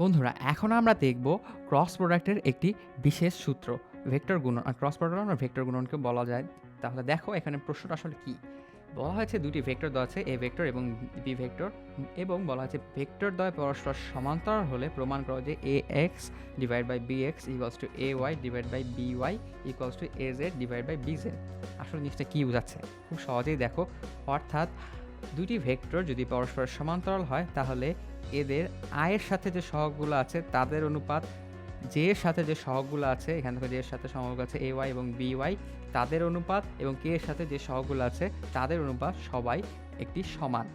বন্ধুরা, এখন আমরা দেখব ক্রস প্রোডাক্টের একটি বিশেষ সূত্র ভেক্টর গুণন, আর ক্রস প্রোডাক্ট আর ভেক্টর গুণনকে বলা যায়। তাহলে দেখো এখানে প্রশ্নটা আসলে কি? বলা হয়েছে দুটি ভেক্টর দেওয়া আছে এ ভেক্টর এবং বি ভেক্টর এবং বলা হয়েছে ভেক্টর দ্বয় পরস্পর সমান্তরাল হলে প্রমাণ করো যে A X divide by B X equals to A Y divide by B Y equals to A Z divide by B Z আসলে জিনিসটা কী বোঝাচ্ছে? খুব সহজেই দেখো। অর্থাৎ দুটি ভেক্টর যদি পরস্পর সমান্তরাল হয়, তাহলে এদের আয়ের সাথে যে সহগগুলো আছে, তাদের অনুপাত জে এর সাথে যে সহগগুলো আছে, এখান থেকে জে এর সাথে সহগ আছে, এ ওয়াই এবং বি ওয়াই, তাদের অনুপাত এবং কে এর সাথে যে সহগগুলো আছে, তাদের অনুপাত সবাই একটি সমান।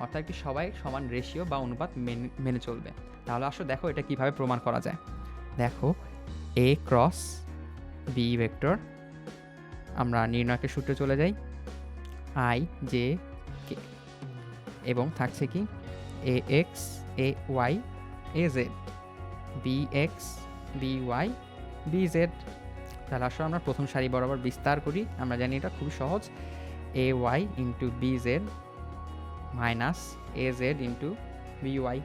অর্থাৎ একটি সবাই সমান রেশিও বা অনুপাত মেনে মেনে চলবে। তাহলে আসো দেখো এটা কীভাবে প্রমাণ করা যায়। দেখো এ ক্রস বি ভেক্টর আমরা নির্ণয়কের সূত্রে চলে যাই। আই জে কে এবং থাকছে কি A X A Y A Z B X B Y B Z তাহলে আসলে আমরা প্রথম সারি বরাবর বিস্তার করি। আমরা জানি এটা খুব সহজ। A Y into B Z minus A Z into B Y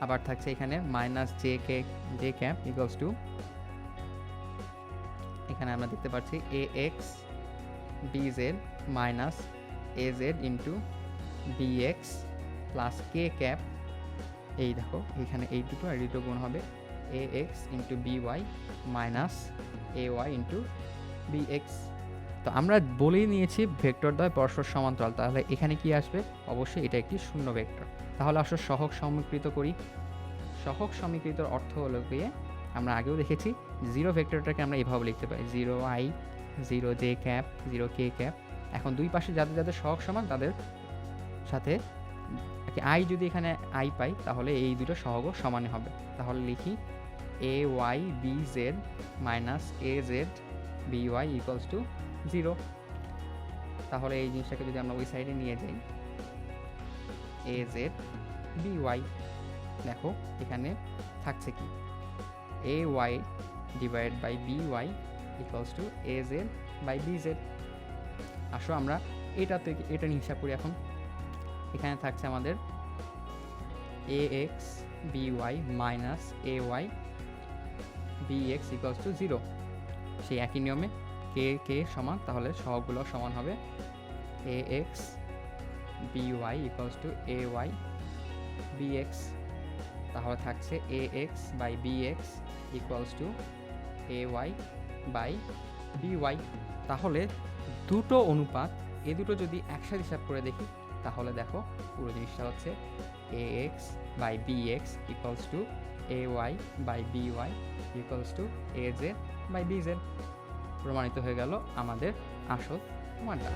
আবার থাকছে এখানে minus J K J cap equals to এখানে আমরা দেখতে পাচ্ছি A X B Z minus A Z into B X plus K cap এই দেখো, এখানে এই দুটো আর দুটো গুণ হবে A X into B Y minus A Y into B X তো আমরা বলেই নিয়েছি ভেক্টর দ্বয় পরস্পর সমান্তরাল, তাহলে এখানে কি আসবে? অবশ্যই এটা একটি শূন্য ভেক্টর। তাহলে আসলে সহগ সমীকৃত করি। সহগ সমীকৃতর অর্থ হলো গিয়ে আমরা আগেও দেখেছি জিরো ভেক্টরটাকে আমরা এভাবে লিখতে পারি zero I zero J cap zero K cap এখন দুই পাশে যাদের যাদের সহগ সমান, তাদের সাথে আই যদি এখানে আই পাই, তাহলে এই দুটো সহগ সমানে হবে। তাহলে লিখি A Y B Z minus A Z B Y equals to zero তাহলে এই জিনিসটাকে যদি আমরা ওই সাইডে নিয়ে যাই এ জেড বি ওয়াই দেখো এখানে থাকছে কি? A Y divide by B Y equals to A Z by B Z আসো আমরা এটা থেকে এটা নিয়ে হিসাব করি এখন। এখানে থাকছে আমাদের A X B Y minus A Y B X equals to zero সেই একই নিয়মে কে কে সমান, তাহলে সহগুলো সমান হবে A X B Y to A Y B X তাহলে থাকছে A X by B X equals to A Y by B Y তাহলে দুটো অনুপাত, এ দুটো যদি একসাথে হিসাব করে দেখি তাহলে দেখো পুরো জিনিসটা হচ্ছে A X by B X equals to A Y by B Y equals to A Z by B Z প্রমাণিত হয়ে গেল আমাদের আসল প্রমাণটা